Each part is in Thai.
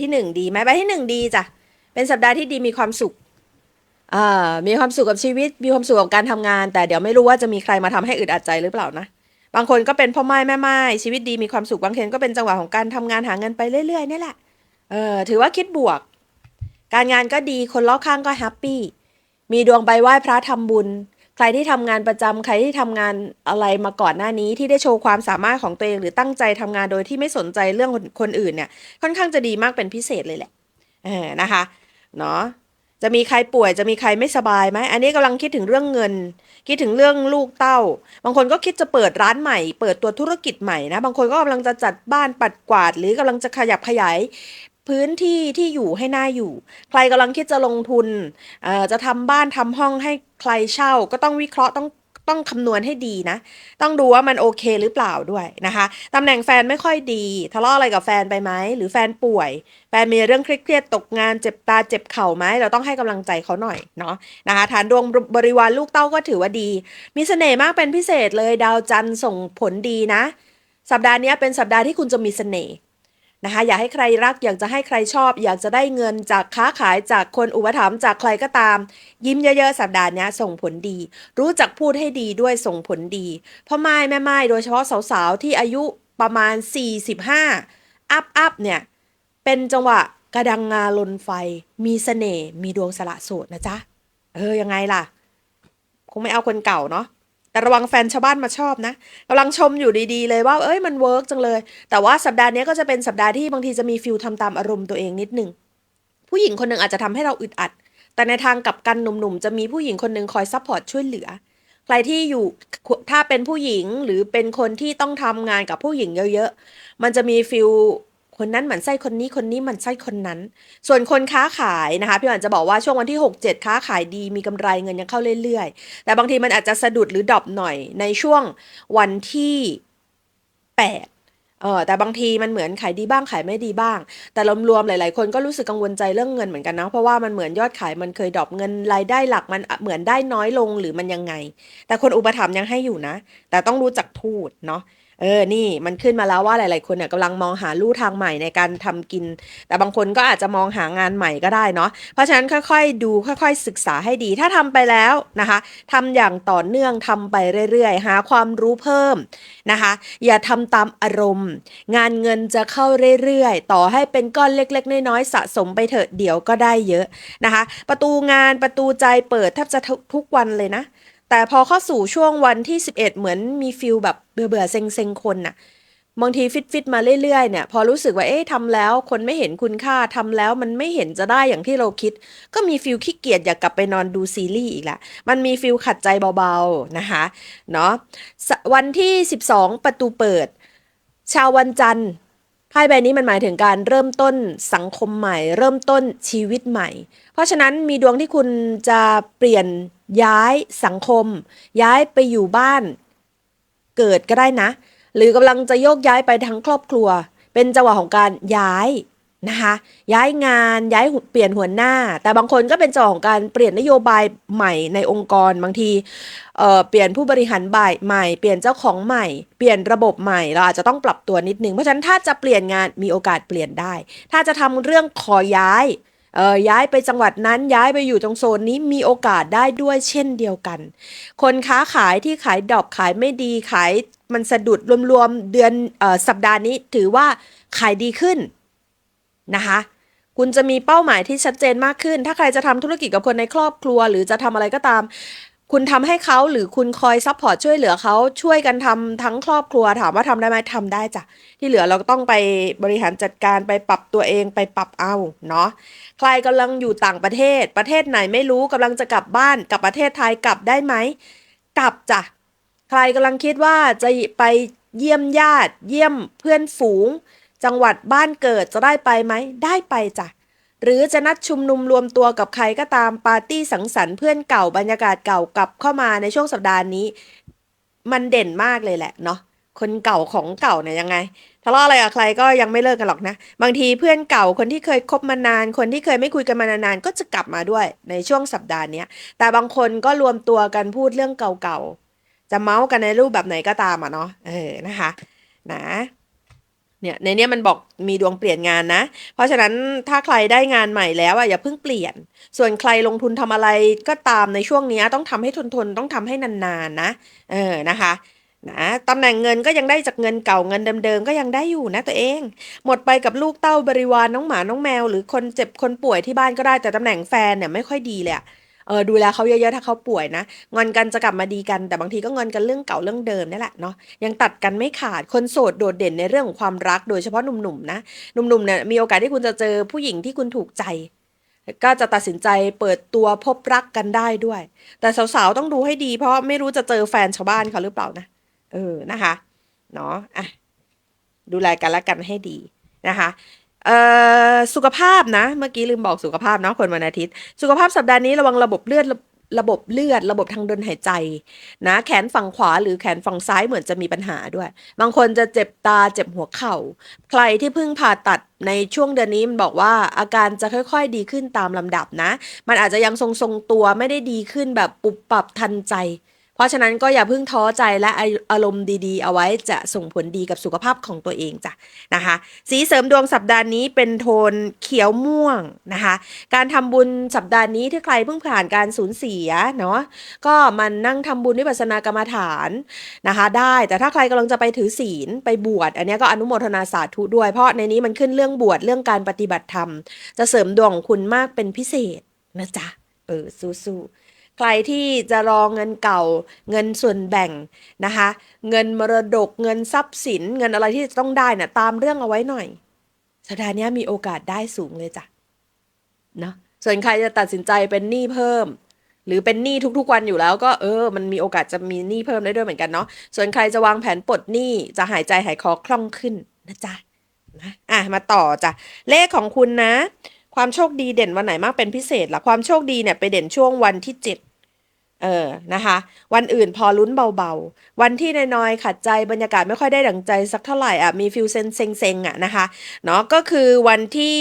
ที่หนึ่งดีไหมใบที่หนึ่งดีจ้ะเป็นสัปดาห์ที่ดีมีความสุขอ่ามีความสุขกับชีวิต มีความสุขกับการทำงาน แต่เดี๋ยวไม่รู้ว่าจะมีใครมาทำให้อึดอัดใจหรือเปล่านะบางคนก็เป็นพ่อไม้แม่ไม้ชีวิตดีมีความสุขบางคนก็เป็นจังหวะของการทำงานหาเงินไปเรื่อยๆนี่แหละเออถือว่าคิดบวก การงานก็ดีคนรอบข้างก็แฮปปี้มีดวงใบไหว้พระทำบุญ ใครที่ทำงานประจำใครที่ทำงานอะไรมาก่อนหน้านี้ที่ได้โชว์ความสามารถของตัวเอง หรือตั้งใจทำงานโดยที่ไม่สนใจเรื่องคนคนอื่นเนี่ยค่อนข้างจะดีมากเป็นพิเศษเลยแหละเออนะคะเนาะจะมีใครป่วยจะมีใครไม่สบายไหมอันนี้กำลังคิดถึงเรื่องเงิน คิดถึงเรื่องลูกเต้า บางคนก็คิดจะเปิดร้านใหม่ เปิดตัวธุรกิจใหม่นะ บางคนก็กำลังจะจัดบ้านปัดกวาด หรือกำลังจะขยับขยาย พื้นที่ที่อยู่ให้น่าอยู่ ใครกำลังคิดจะลงทุนเอ่อจะทำบ้านทำห้องให้ใครเช่าก็ต้องวิเคราะห์ต้องต้องคำนวณให้ดีนะ ต้องดูว่ามันโอเคหรือเปล่าด้วยนะคะ ตำแหน่งแฟนไม่ค่อยดี ทะเลาะอะไรกับแฟนไปไหม หรือแฟนป่วย แฟนมีเรื่องเครียดตกงาน เจ็บตา เจ็บเข่าไหม เราต้องให้กำลังใจเขาหน่อยเนาะนะคะ ฐานดวงบริวารลูกเต้าก็ถือว่าดี มีเสน่ห์มากเป็นพิเศษเลย ดาวจันทร์ส่งผลดีนะ สัปดาห์นี้เป็นสัปดาห์ที่คุณจะมีเสน่ห์ นะคะ อยากให้ใครรักอยากจะให้ใครชอบ อยากจะได้เงินจากค้าขายจากคนอุปถัมภ์จากใครก็ตาม ยิ้มเยอะๆสัปดาห์นี้ส่งผลดี รู้จักพูดให้ดีด้วยส่งผลดีพ่อไม้แม่ไม้โดยเฉพาะสาวๆที่อายุประมาณ 45 อัพอัพเนี่ยเป็นจังหวะกระดังงาลนไฟ มีเสน่ห์มีดวงสละโสดนะจ๊ะ เออยังไงล่ะ คงไม่เอาคนเก่าเนาะ แต่ระวังแฟนชาวบ้านมาชอบนะกำลังชมอยู่ดีๆเลยว่า เอ้ยมันเวิร์กจังเลย แต่ว่าสัปดาห์นี้ก็จะเป็นสัปดาห์ที่บางทีจะมีฟิลทำตามอารมณ์ตัวเองนิดนึง ผู้หญิงคนหนึ่งอาจจะทำให้เราอึดอัด แต่ในทางกลับกันหนุ่มๆ จะมีผู้หญิงคนหนึ่งคอยซัพพอร์ตช่วยเหลือ ใครที่อยู่ถ้าเป็นผู้หญิงหรือเป็นคนที่ต้องทำงานกับผู้หญิงเยอะ ๆ มันจะมีฟิล คนนั้นหมันไส้คนนี้ คนนี้หมันไส้คนนั้น ส่วนคนค้าขายนะคะ พี่หวานจะบอกว่าช่วงวันที่ 6 7 ค้าขายดีมีกำไรเงินยังเข้าเรื่อยๆ แต่บางทีมันอาจจะสะดุดหรือดรอปหน่อยในช่วงวันที่ 8เออแต่บางทีมันเหมือนขายดีบ้างขายไม่ดีบ้าง แต่รวมๆหลาย ๆ คนก็รู้สึกกังวลใจเรื่องเงินเหมือนกันนะเพราะว่ามันเหมือนยอดขายมันเคยดรอปเงินรายได้หลักมันเหมือนได้น้อยลงหรือมันยังไง แต่คนอุปถัมภ์ยังให้อยู่นะ แต่ต้องรู้จักพูดเนาะ เออ นี่มันขึ้นมาแล้วว่าหลาย ๆ คนเนี่ยกำลังมองหาลู่ทางใหม่ในการทำกิน แต่บางคนก็อาจจะมองหางานใหม่ก็ได้เนาะ เพราะฉะนั้นค่อย ๆ ดูค่อย ๆ ศึกษาให้ดี ถ้าทำไปแล้วนะคะทำอย่างต่อเนื่องทำไปเรื่อย ๆ หาความรู้เพิ่มนะคะ อย่าทำตามอารมณ์ งานเงินจะเข้าเรื่อย ๆ ต่อให้เป็นก้อนเล็ก ๆ น้อย ๆ สะสมไปเถอะเดี๋ยวก็ได้เยอะนะคะ ประตูงานประตูใจเปิดแทบจะทุกวันเลยนะ แต่พอเข้าสู่ช่วงวันที่ 11 เหมือนมีฟิลแบบเบื่อเบื่อเซ็งเซ็งคนน่ะบางทีฟิตฟิตมาเรื่อยๆเนี่ยพอรู้สึกว่าเอ๊ะทำแล้วคนไม่เห็นคุณค่าทำแล้วมันไม่เห็นจะได้อย่างที่เราคิด ก็มีฟิลขี้เกียจอยากกลับไปนอนดูซีรีส์อีกละมันมีฟิลขัดใจเบาๆนะคะเนาะวันที่ 12 ประตูเปิด ชาววันจันทร์ พ่ใบนี้มันหมายถึงการเริ่มต้นสังคมใหม่ เริ่มต้นชีวิตใหม่ เพราะฉะนั้นมีดวงที่คุณจะเปลี่ยนย้ายสังคม ย้ายไปอยู่บ้าน เกิดก็ได้นะ หรือกำลังจะโยกย้ายไปทั้งครอบครัว เป็นจังหวะของการย้าย นะคะย้ายงานย้ายเปลี่ยนหัวหน้า แต่บางคนก็เป็นจังหวะของการเปลี่ยนนโยบายใหม่ในองค์กรบางทีเเปลี่ยนผู้บริหารบ่ายใหม่เปลี่ยนเจ้าของใหม่เปลี่ยนระบบใหม่เราอาจจะต้องปรับตัวนิดนึงเพราะฉะนั้นถ้าจะเปลี่ยนงานมีโอกาสเปลี่ยนได้ ถ้าจะทำเรื่องขอย้ายเออย้ายไปจังหวัดนั้นย้ายไปอยู่ตรงโซนนี้มีโอกาสได้ด้วยเช่นเดียวกัน คนค้าขายที่ขายดอกขายไม่ดีขายมันสะดุดรวมๆเดือนออสัปดาห์นี้ถือว่าขายดีขึ้น นะคะ คุณจะมีเป้าหมายที่ชัดเจนมากขึ้น ถ้าใครจะทำธุรกิจกับคนในครอบครัว หรือจะทำอะไรก็ตาม คุณทำให้เขาหรือคุณคอยซัพพอร์ตช่วยเหลือเขาช่วยกันทำทั้งครอบครัวถามว่าทำได้ไหมทำได้จ้ะที่เหลือเราก็ต้องไปบริหารจัดการไปปรับตัวเองไปปรับเอาเนาะใครกำลังอยู่ต่างประเทศ ประเทศไหนไม่รู้กำลังจะกลับบ้านกลับประเทศไทยกลับได้ไหมกลับจ้ะใครกำลังคิดว่าจะไปเยี่ยมญาติ เยี่ยมเพื่อนฝูง จังหวัดบ้านเกิดจะได้ไปไหม ได้ไปจ้ะ หรือจะนัดชุมนุมรวมตัวกับใครก็ตามปาร์ตี้สังสรรค์เพื่อนเก่าบรรยากาศเก่ากลับเข้ามาในช่วงสัปดาห์นี้ มันเด่นมากเลยแหละเนาะคนเก่าของเก่าเนี่ยยังไงทะเลาะอะไรกับใครก็ยังไม่เลิกกันหรอกนะ บางทีเพื่อนเก่าคนที่เคยคบมานาน คนที่เคยไม่คุยกันมานานๆก็จะกลับมาด้วยในช่วงสัปดาห์นี้แต่บางคนก็รวมตัวกันพูดเรื่องเก่าๆจะเมาส์กันในรูปแบบไหนก็ตามอะเนาะเออนะคะ นะ เนี่ยในเนี้ยมันบอกมีดวงเปลี่ยนงานนะ เพราะฉะนั้นถ้าใครได้งานใหม่แล้วอะอย่าเพิ่งเปลี่ยน ส่วนใครลงทุนทำอะไรก็ตามในช่วงนี้ต้องทำให้ทนทนต้องทำให้นานๆนะ เออนะคะนะตำแหน่งเงินก็ยังได้จากเงินเก่าเงินเดิมๆก็ยังได้อยู่นะตัวเอง หมดไปกับลูกเต้าบริวารน้องหมาน้องแมว หรือคนเจ็บคนป่วยที่บ้านก็ได้แต่ตำแหน่งแฟนเนี่ยไม่ค่อยดีเลยอะ เออดูแลเขาเยอะๆถ้าเขาป่วยนะ งอนกันจะกลับมาดีกันแต่บางทีก็งอนกันเรื่องเก่าเรื่องเดิมนี่แหละเนาะยังตัดกันไม่ขาดคนโสดโดดเด่นในเรื่องของความรักโดยเฉพาะหนุ่มๆนะหนุ่มๆเนี่ยมีโอกาสที่คุณจะเจอผู้หญิงที่คุณถูกใจ ก็จะตัดสินใจเปิดตัวพบรักกันได้ด้วย แต่สาวๆต้องดูให้ดี เพราะไม่รู้จะเจอแฟนชาวบ้านเขาหรือเปล่านะเออนะคะเนาะอะดูแลกันและกันให้ดีนะคะ เอ่อสุขภาพนะ เมื่อกี้ลืมบอกสุขภาพเนาะคนวันอาทิตย์ สุขภาพสัปดาห์นี้ระวังระบบเลือดระระบบเลือด ระบบทางเดินหายใจนะ แขนฝั่งขวาหรือแขนฝั่งซ้ายเหมือนจะมีปัญหาด้วย บางคนจะเจ็บตาเจ็บหัวเข่า ใครที่เพิ่งผ่าตัดในช่วงเดือนนี้มันบอกว่าอาการจะค่อยๆดีขึ้นตามลำดับนะ มันอาจจะยังทรงๆตัวไม่ได้ดีขึ้นแบบปุบปับทันใจ เพราะฉะนั้นก็อย่าเพิ่งท้อใจและอารมณ์ดีๆ เอาไว้จะส่งผลดีกับสุขภาพของตัวเองจ้ะนะคะ สีเสริมดวงสัปดาห์นี้เป็นโทนเขียวม่วงนะคะ การทำบุญสัปดาห์นี้ถ้าใครเพิ่งผ่านการสูญเสียเนาะก็มันนั่งทำบุญวิปัสสนากรรมฐานนะคะ ได้แต่ถ้าใครกำลังจะไปถือศีลไปบวชอันนี้ก็อนุโมทนาสาธุด้วย เพราะในนี้มันขึ้นเรื่องบวชเรื่องการปฏิบัติธรรม จะเสริมดวงของคุณมากเป็นพิเศษนะจ๊ะเออสู้ๆ ใครที่จะรอเงินเก่า เงินส่วนแบ่งนะคะ เงินมรดกเงินทรัพย์สิน เงินอะไรที่จะต้องได้น่ะตามเรื่องเอาไว้หน่อยสัปดาห์นี้มีโอกาสได้สูงเลยจ้ะเนาะส่วนใครจะตัดสินใจเป็นหนี้เพิ่ม หรือเป็นหนี้ทุกๆวันอยู่แล้ว ก็เออ มันมีโอกาสจะมีหนี้เพิ่มได้ด้วยเหมือนกันเนาะส่วนใครจะวางแผนปลดหนี้จะหายใจหายคอคล่องขึ้นนะจ๊ะนะอะมาต่อจ้ะเลขของคุณนะ ความโชคดีเด่นวันไหนมากเป็นพิเศษล่ะความโชคดีเนี่ยไปเด่นช่วงวันที่เจ็ด เออ นะคะ วันอื่นพอลุ้นเบาๆ วันที่น้อยๆ ขัดใจบรรยากาศไม่ค่อยได้ดั่งใจสักเท่าไหร่อะ มีฟิลเซนเซ็งๆอะนะคะ เนาะก็คือวันที่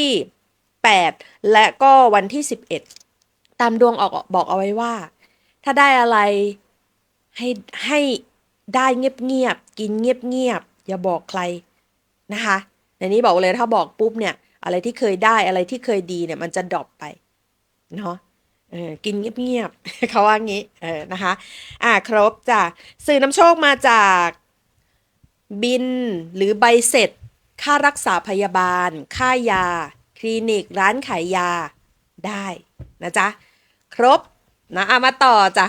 8 และก็วันที่ 11 ตามดวงออกบอกเอาไว้ว่า ถ้าได้อะไรให้ให้ได้เงียบๆ กินเงียบๆ อย่าบอกใครนะคะ ในนี้บอกเลยถ้าบอกปุ๊บเนี่ย อะไรที่เคยได้อะไรที่เคยดีเนี่ยมันจะดรอปไป เนาะ เออกินเงียบๆเขาว่างี้เออนะคะอ่าครบจ้ะสื่อน้ำโชคมาจากบินหรือใบเสร็จ ค่ารักษาพยาบาล ค่ายา คลินิก ร้านขายยาได้นะจ๊ะ ครบนะอามาต่อจ้ะ